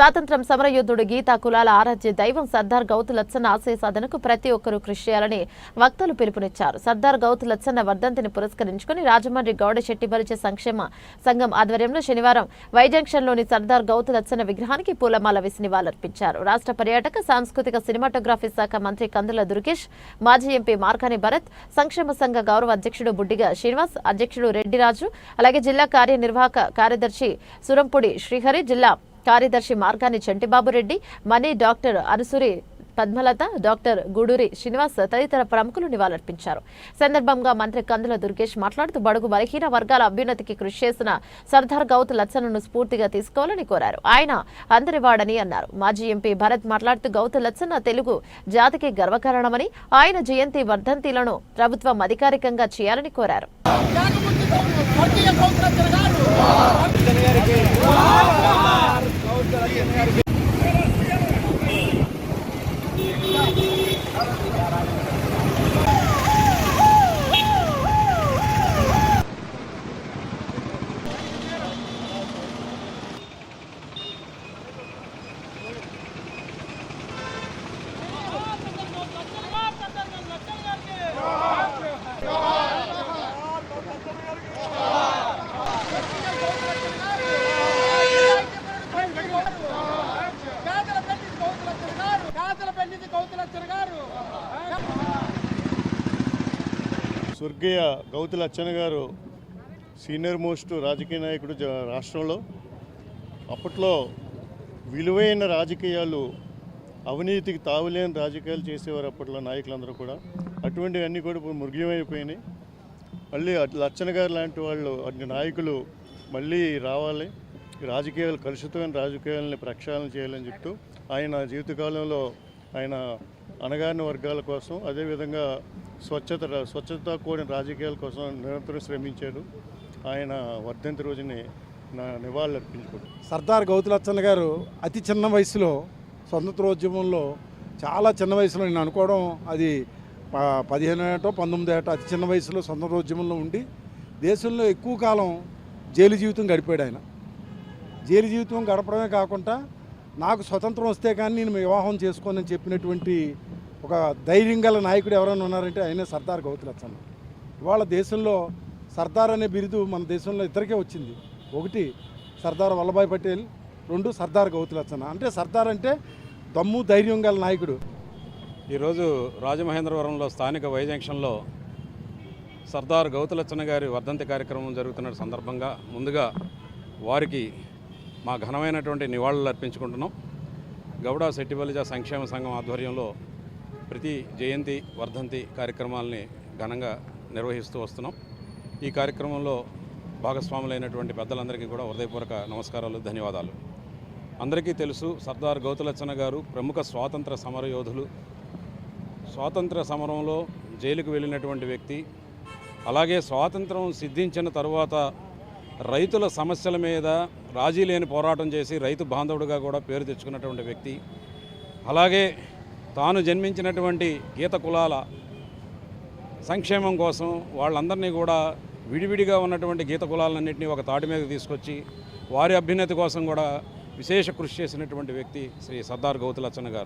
స్వాతంత్ర్యం సమరయోధుడు గీతా కులాల ఆరాధ్య దైవం సర్దార్ గౌతు లచ్చన్న ఆశయ సాధనకు ప్రతి ఒక్కరూ కృషి చేయాలని వక్తలు పిలుపునిచ్చారు. సర్దార్ గౌతు లచ్చన్న వర్ధంతిని పురస్కరించుకుని రాజమండ్రి గౌడ శెట్టి సంక్షేమ సంఘం ఆధ్వర్యంలో శనివారం వైజంక్షన్లోని సర్దార్ గౌతు లచ్చన్న విగ్రహానికి పూలమాల వేసి నివాళులర్పించారు. రాష్ట్ర పర్యాటక సాంస్కృతిక సినిమాటోగ్రఫీ శాఖ మంత్రి కందుల దుర్గేష్ మాజీ ఎంపీ మార్కాని భరత్ సంక్షేమ సంఘ గౌరవ అధ్యక్షుడు బుడ్డిగా శ్రీనివాస్ అధ్యక్షుడు రెడ్డిరాజు అలాగే జిల్లా కార్యనిర్వాహక కార్యదర్శి సురంపుడి శ్రీహరి జిల్లా కార్యదర్శి మార్గాని చంటిబాబు రెడ్డి మనీ డాక్టర్ అనుసూరి పద్మలత డాక్టర్ గూడూరి శ్రీనివాస్ తదితర ప్రముఖులు నివాళులర్పించారు. సందర్భంగా మంత్రి కందుల దుర్గేష్ మాట్లాడుతూ బడుగు బలహీన వర్గాల అభ్యున్నతికి కృషి చేసిన సర్దార్ గౌతు లచ్చనను స్ఫూర్తిగా తీసుకోవాలని కోరారు. ఆయన అందరివాడని అన్నారు. మాజీ ఎంపీ భరత్ మాట్లాడుతూ గౌతు లచ్చన్న తెలుగు జాతికి గర్వకారణమని ఆయన జయంతి వర్ధంతిలను ప్రభుత్వం అధికారికంగా చేయాలని కోరారు. Thank you. గాజల గౌతులచ్చర్ గారు స్వర్గీయ గౌతుల అచ్చన్న గారు సీనియర్ మోస్ట్ రాజకీయ నాయకుడు జ- రాష్ట్రంలో. అప్పట్లో విలువైన రాజకీయాలు అవినీతికి తావులేని రాజకీయాలు చేసేవారు అప్పట్లో నాయకులందరూ కూడా. అటువంటివన్నీ కూడా ఇప్పుడు మృగ్యమైపోయినాయి. మళ్ళీ అట్లా అచ్చన్న గారు లాంటి వాళ్ళు అన్ని నాయకులు మళ్ళీ రావాలి. రాజకీయాలు కలుషితమైన రాజకీయాలని ప్రక్షాళన చేయాలని చెప్తూ ఆయన జీవితకాలంలో ఆయన అణగారిన వర్గాల కోసం అదేవిధంగా స్వచ్ఛత స్వచ్ఛత కూడిన రాజకీయాల కోసం నిరంతరం శ్రమించాడు ఆయన వర్ధంతి రోజుని నా నివాళులు అర్పించుకోడు సర్దార్ గౌతులచ్చన్న గారు అతి చిన్న వయసులో స్వతంత్రోద్యమంలో చాలా చిన్న వయసులో నేను అనుకోవడం అది పదిహేను ఏటో పంతొమ్మిది ఏటో అతి చిన్న వయసులో స్వతంత్రోద్యమంలో ఉండి దేశంలో ఎక్కువ కాలం జైలు జీవితం గడిపాడు ఆయన. జైలు జీవితం గడపడమే కాకుండా నాకు స్వతంత్రం వస్తే కానీ నేను వివాహం చేసుకోనని చెప్పినటువంటి ఒక ధైర్యం గల నాయకుడు ఎవరైనా ఉన్నారంటే ఆయన సర్దార్ గౌతులచ్చన్న ఇవాళ దేశంలో సర్దార్ అనే బిరుదు మన దేశంలో ఇద్దరికే వచ్చింది. ఒకటి సర్దార్ వల్లభాయ్ పటేల్ రెండు సర్దార్ గౌతులచ్చన్న అంటే సర్దార్ అంటే దమ్ము ధైర్యం గల నాయకుడు. ఈరోజు రాజమహేంద్రవరంలో స్థానిక వై జంక్షన్లో సర్దార్ గౌతులచ్చన్న గారి వర్ధంతి కార్యక్రమం జరుగుతున్న సందర్భంగా ముందుగా వారికి మా ఘనమైనటువంటి నివాళులు అర్పించుకుంటున్నాం. గౌడ శెట్టిబలిజ సంక్షేమ సంఘం ఆధ్వర్యంలో ప్రతి జయంతి వర్ధంతి కార్యక్రమాలని ఘనంగా నిర్వహిస్తూ వస్తున్నాం. ఈ కార్యక్రమంలో భాగస్వాములైనటువంటి పెద్దలందరికీ కూడా హృదయపూర్వక నమస్కారాలు ధన్యవాదాలు. అందరికీ తెలుసు సర్దార్ గౌతులచ్చన్న గారు ప్రముఖ స్వాతంత్ర సమర యోధులు. స్వాతంత్ర సమరంలో జైలుకు వెళ్ళినటువంటి వ్యక్తి అలాగే స్వాతంత్రం సిద్ధించిన తరువాత రైతుల సమస్యల మీద రాజీ లేని పోరాటం చేసి రైతు బాంధవుడిగా కూడా పేరు తెచ్చుకున్నటువంటి వ్యక్తి. అలాగే తాను జన్మించినటువంటి గీత కులాల సంక్షేమం కోసం వాళ్ళందరినీ కూడా విడివిడిగా ఉన్నటువంటి గీత కులాలన్నింటినీ ఒక తాటి మీద తీసుకొచ్చి వారి అభ్యున్నతి కోసం కూడా విశేష కృషి చేసినటువంటి వ్యక్తి శ్రీ సర్దార్ గౌతులచ్చన్న గారు.